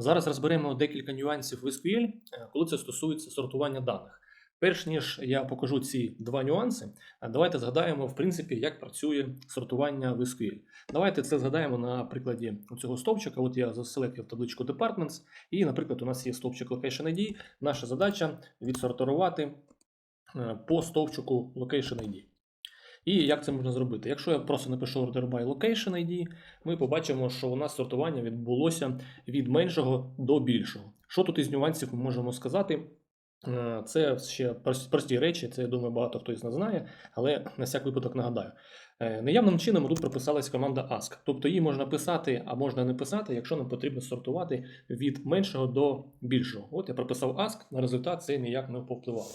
Зараз розберемо декілька нюансів в SQL, е, коли це стосується сортування даних. Перш ніж я покажу ці два нюанси, е, давайте згадаємо, в принципі, як працює сортування в SQL. Давайте це згадаємо на прикладі цього стовпчика. От я заселектив табличку Departments, і, наприклад, у нас є стовпчик Location ID. Наша задача відсортувати е, по стовпчику Location ID. І як це можна зробити? Якщо я просто напишу order by location ID, ми побачимо, що у нас сортування відбулося від меншого до більшого. Що тут із нюансів ми можемо сказати? Е, Це ще прості речі, це я думаю, багато хто із нас знає, але на всяк випадок нагадаю. Е, Наявним чином тут прописалась команда ask, тобто її можна писати, а можна не писати, якщо нам потрібно сортувати від меншого до більшого. От я прописав ask, на результат це ніяк не повпливало.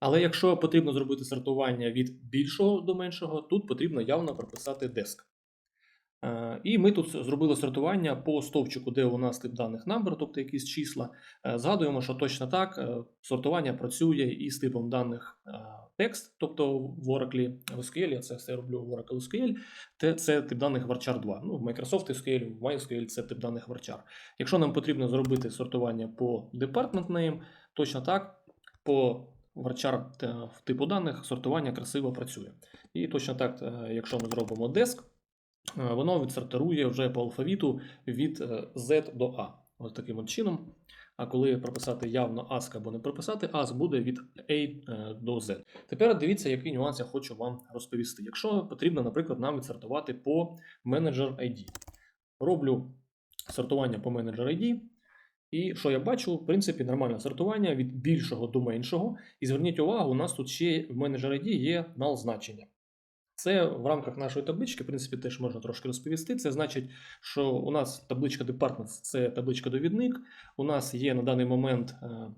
Але якщо потрібно зробити сортування від більшого до меншого, тут потрібно явно прописати desk. Е, І ми тут зробили сортування по стовпчику, де у нас тип даних number, тобто якісь числа. Е, Згадуємо, що точно так е, сортування працює із типом даних текст, тобто в Oracle SQL, я це все роблю в Oracle SQL, це тип даних varchar 2. Ну, в Microsoft SQL, в MySQL це тип даних varchar. Якщо нам потрібно зробити сортування по department name, точно так, по varchar та- типу даних сортування красиво працює. І точно так, е, якщо ми зробимо desk, е, воно відсортирує вже по алфавіту від е, Z до A. Ось таким от чином. А коли прописати явно ASK або не прописати ASK, буде від A е, до Z. Тепер дивіться, який нюанс я хочу вам розповісти. Якщо потрібно, наприклад, нам відсортувати по Manager ID. Роблю сортування по Manager ID. І що я бачу, в принципі, нормальне сортування від більшого до меншого. І зверніть увагу, у нас тут ще в Manager ID є null значення. Це в рамках нашої таблички, в принципі, теж можна трошки розповісти. Це значить, що у нас табличка Departments – це табличка довідник. У нас є на даний момент е,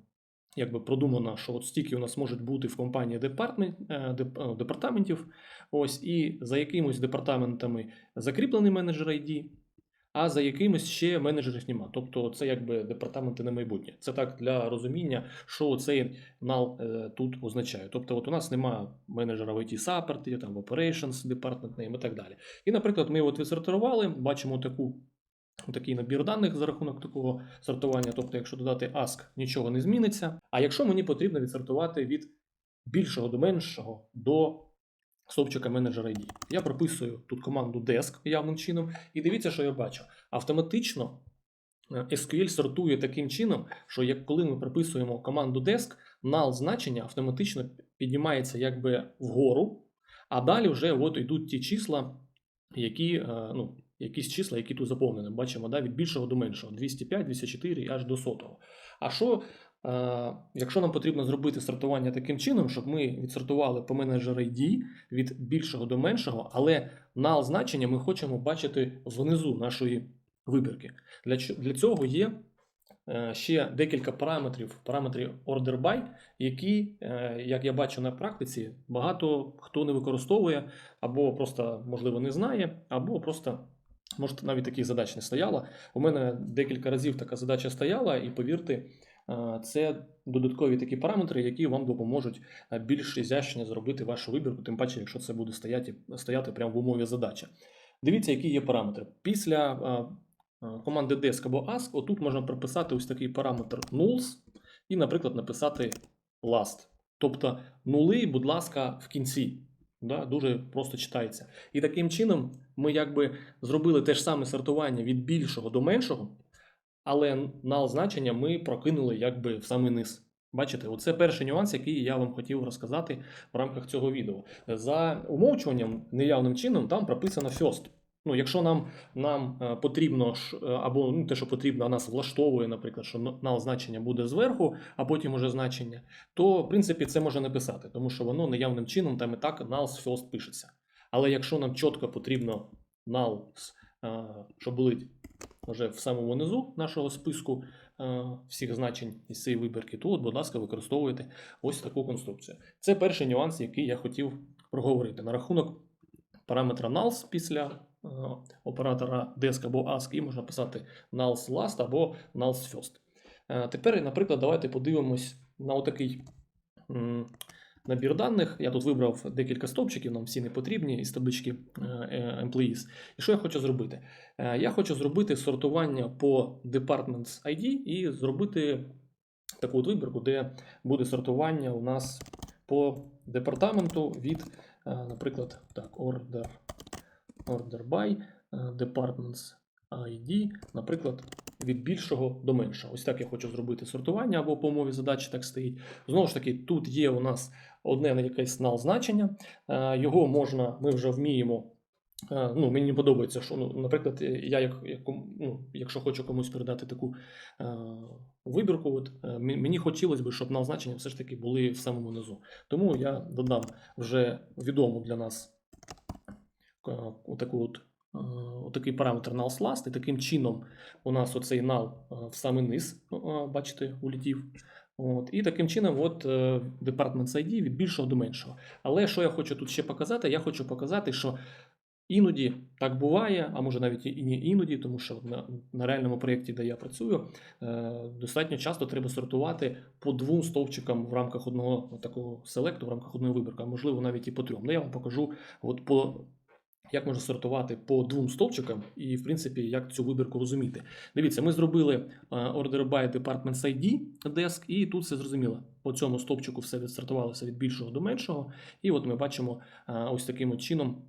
якби продумано, що от стільки у нас можуть бути в компанії департмент, е, е, департаментів. Ось, і за якимось департаментами закріплений менеджер ID, а за якимось ще менеджерів нема. Тобто це якби департаменти на майбутнє. Це так для розуміння, що цей нал е, тут означає. Тобто, от у нас немає менеджера в IT Support, там в Operations Department name і так далі. І, наприклад, ми от відсортували, бачимо таку. Такий набір даних за рахунок такого сортування. Тобто, якщо додати ask, нічого не зміниться. А якщо мені потрібно відсортувати від більшого до меншого до стовпчика менеджер ID, я прописую тут команду desk явним чином, і дивіться, що я бачу. Автоматично е, SQL сортує таким чином, що як коли ми прописуємо команду desk, null значення автоматично піднімається якби вгору, а далі вже от йдуть ті числа, які, е, ну, якісь числа, які тут заповнені. Бачимо, да, від більшого до меншого, 205, 204 і аж до сотого. А що, якщо нам потрібно зробити сортування таким чином, щоб ми відсортували по менеджер ID від більшого до меншого, але null значення ми хочемо бачити внизу нашої вибірки. Для, цього є е, ще декілька параметрів, параметри order by, які, е, як я бачу на практиці, багато хто не використовує, або просто, можливо, не знає, або просто. Може, навіть таких задач не стояло. У мене декілька разів така задача стояла, і повірте, е, це додаткові такі параметри, які вам допоможуть е, більш ізящно зробити вашу вибірку, тим паче, якщо це буде стояти, стояти прямо в умові задачі. Дивіться, які є параметри. Після е, е, команди desk або ask, отут можна прописати ось такий параметр nulls і, наприклад, написати last. Тобто нули, будь ласка, в кінці. Да, дуже просто читається. І таким чином ми якби зробили те ж саме сортування від більшого до меншого, але null значення ми прокинули якби в самий низ. Бачите, оце перший нюанс, який я вам хотів розказати в рамках цього відео. За умовчуванням неявним чином там прописано first. Ну, якщо нам, нам е, потрібно е, або ну, те, що потрібно, нас влаштовує, наприклад, що null значення буде зверху, а потім уже значення, то в принципі це може написати, тому що воно неявним чином там і так null first пишеться. Але якщо нам чітко потрібно null, е, що були вже в самому низу нашого списку е, всіх значень із цієї вибірки, то, от, будь ласка, використовуйте ось таку конструкцію. Це перший нюанс, який я хотів проговорити. На рахунок параметра nulls після е, оператора desk або ask, і можна писати nulls last або nulls first. Е, Тепер, наприклад, давайте подивимось на отакий набір даних. Я тут вибрав декілька стовпчиків, нам всі не потрібні із таблички е, е, Employees. І що я хочу зробити? Е, Я хочу зробити сортування по Departments ID і зробити таку от вибірку, де буде сортування у нас по департаменту від, наприклад, так, order, order by, departments ID, наприклад, від більшого до меншого. Ось так я хочу зробити сортування або по умові задачі так стоїть. Знову ж таки, тут є у нас одне якесь null значення. Е, Його можна, ми вже вміємо. е, Ну, мені подобається, що, ну, наприклад, е, я, як, як, ну, якщо хочу комусь передати таку е, вибірку, от, е, мені хотілося б, щоб null значення все ж таки були в самому низу. Тому я додам вже відому для нас е, отаку от, отакий параметр null last, і таким чином у нас оцей null е, в самий низ, е, бачите, улетів. От, і таким чином, от е, Departments ID від більшого до меншого. Але що я хочу тут ще показати? Я хочу показати, що іноді так буває, а може навіть і не іноді, тому що на, на реальному проєкті, де я працюю, е, достатньо часто треба сортувати по двом стовпчикам в рамках одного такого селекту, в рамках одної вибірки, а можливо навіть і по трьом. Ну, я вам покажу от по. Як можна сортувати по двом стовпчикам, і, в принципі, як цю вибірку розуміти. Дивіться, ми зробили е, Order by Departments ID Desk, і тут все зрозуміло. По цьому стовпчику все відсортувалося від більшого до меншого. І от ми бачимо е, ось таким чином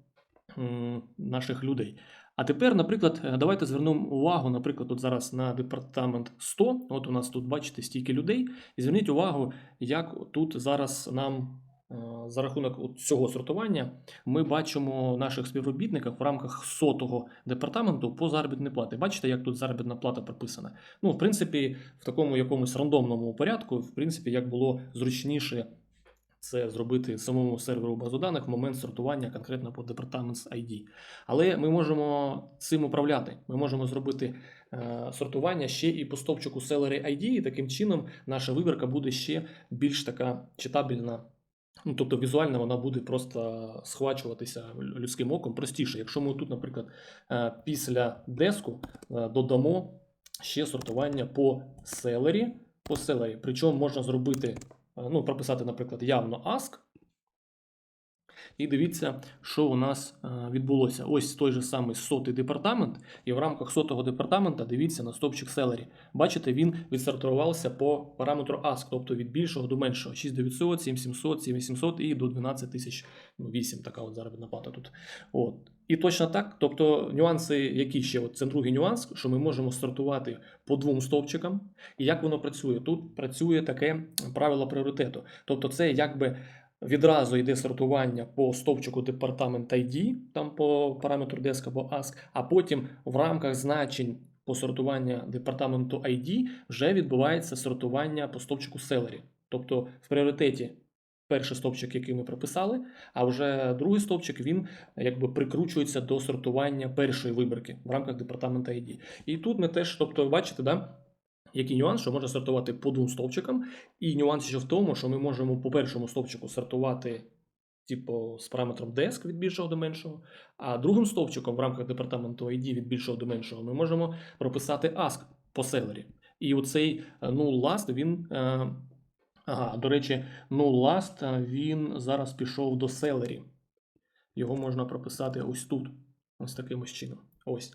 наших людей. А тепер, наприклад, е, давайте звернемо увагу, наприклад, от зараз на департамент 100. От у нас тут бачите стільки людей. І зверніть увагу, як тут зараз нам за рахунок цього сортування ми бачимо наших співробітників в рамках сотого департаменту по заробітній платі. Бачите, як тут заробітна плата прописана? Ну, в принципі, в такому якомусь рандомному порядку, в принципі, як було зручніше це зробити самому серверу базу даних в момент сортування конкретно по Departments ID. Але ми можемо цим управляти. Ми можемо зробити е, сортування ще і по стовпчику Celery ID, і таким чином наша вибірка буде ще більш така читабельна. Ну, тобто візуально вона буде просто схвачуватися людським оком простіше. Якщо ми тут, наприклад, е, після деску е, додамо ще сортування по селері, по селері. Причому можна зробити, е, ну, прописати, наприклад, явно ask. І дивіться, що у нас е, відбулося. Ось той же самий сотий департамент, і в рамках сотого департамента дивіться на стопчик селері. Бачите, він відсортувався по параметру ask, тобто від більшого до меншого. 6900, 7700, 7800 і до 12000, ну 8 така от заробітна плата тут. От. І точно так, тобто нюанси, які ще, от це другий нюанс, що ми можемо сортувати по двом стовпчикам. І як воно працює? Тут працює таке правило пріоритету. Тобто, це якби відразу йде сортування по стовпчику департамент ID, там по параметру desk або ask, а потім в рамках значень по сортуванню департаменту ID вже відбувається сортування по стовпчику Celery. Тобто в пріоритеті перший стовпчик, який ми прописали, а вже другий стовпчик він якби прикручується до сортування першої вибірки в рамках департаменту ID. І тут ми теж, тобто, бачите, да, який нюанс, що можна сортувати по двом стовпчикам, і нюанс ще в тому, що ми можемо по першому стовпчику сортувати. Типу, з параметром desk від більшого до меншого, а другим стовпчиком в рамках департаменту ID від більшого до меншого ми можемо прописати ask по селері. І оцей е, null last, він. е, Ага, до речі, null last, е, він зараз пішов до селері. Його можна прописати ось тут, ось таким ось чином. Ось.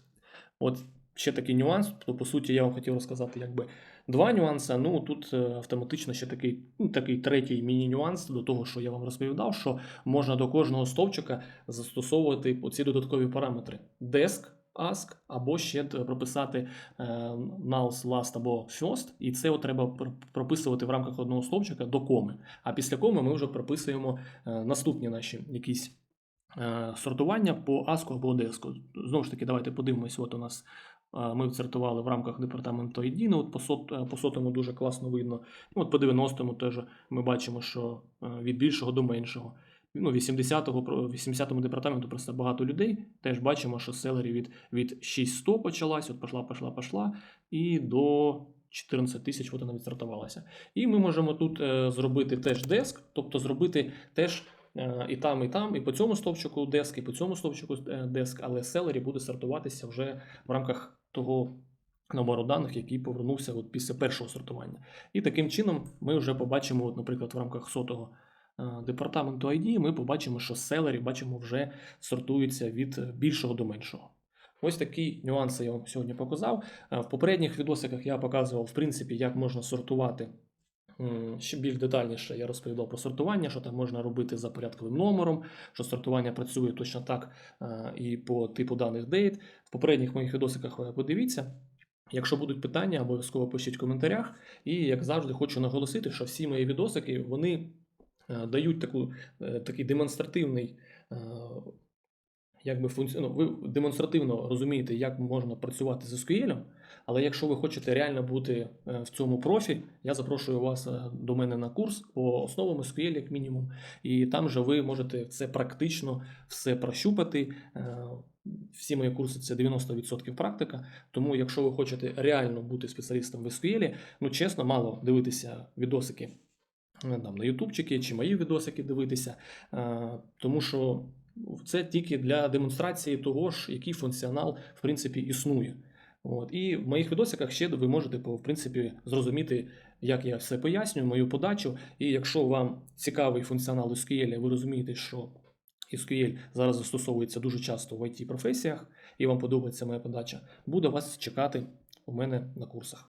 От ще такий нюанс. То, по суті, я вам хотів розказати якби два нюанси. Ну тут е, автоматично ще такий, ну, такий третій міні-нюанс до того, що я вам розповідав, що можна до кожного стовпчика застосовувати оці додаткові параметри: desk, ask, або ще прописати е, nulls, last або first, і це треба прописувати в рамках одного стовпчика до коми. А після коми ми вже прописуємо е, наступні наші якісь е, сортування по ASCO або деску. Знову ж таки, давайте подивимось. От у нас е, ми відсортували в рамках департаменту ID. Ну, от по, е, по сотому дуже класно видно. Ну, от по 90-му теж ми бачимо, що е, від більшого до меншого. Ну, 80-го, про- 80-му департаменту просто багато людей. Теж бачимо, що селері від, від 600 почалась, от пішла, пішла, пішла, і до 14 тисяч от вона відсортувалася. І ми можемо тут е, зробити теж деск, тобто зробити теж і там, і там, і по цьому стовпчику деск, і по цьому стовпчику е, деск, але селері буде сортуватися вже в рамках того набору даних, який повернувся от після першого сортування. І таким чином ми вже побачимо, от, наприклад, в рамках сотого департаменту ID, ми побачимо, що селері бачимо вже сортуються від е, більшого до меншого. Ось такі нюанси я вам сьогодні показав. Е, В попередніх відосиках я показував, в принципі, як можна сортувати. Ще більш детальніше я розповідав про сортування, що там можна робити за порядковим номером, що сортування працює точно так е, і по типу даних дейт. В попередніх моїх відосиках подивіться. Якщо будуть питання, обов'язково пишіть в коментарях. І як завжди, хочу наголосити, що всі мої відосики вони е, дають таку, е, такий демонстративний. Якби функці... ну, ви демонстративно розумієте, як можна працювати з SQL, але якщо ви хочете реально бути е, в цьому профі, я запрошую вас е, до мене на курс по основам SQL, як мінімум, і там же ви можете це практично все прощупати. Е, Всі мої курси це 90% практика. Тому, якщо ви хочете реально бути спеціалістом в SQL, ну чесно, мало дивитися відосики там, на ютубчики чи мої відосики дивитися, тому що це тільки для демонстрації того ж, який функціонал в принципі існує. От. І в моїх відосиках ще ви можете в принципі зрозуміти, як я все пояснюю, мою подачу. І якщо вам цікавий функціонал SQL, ви розумієте, що SQL зараз застосовується дуже часто в it професіях, і вам подобається моя подача, буде вас чекати у мене на курсах.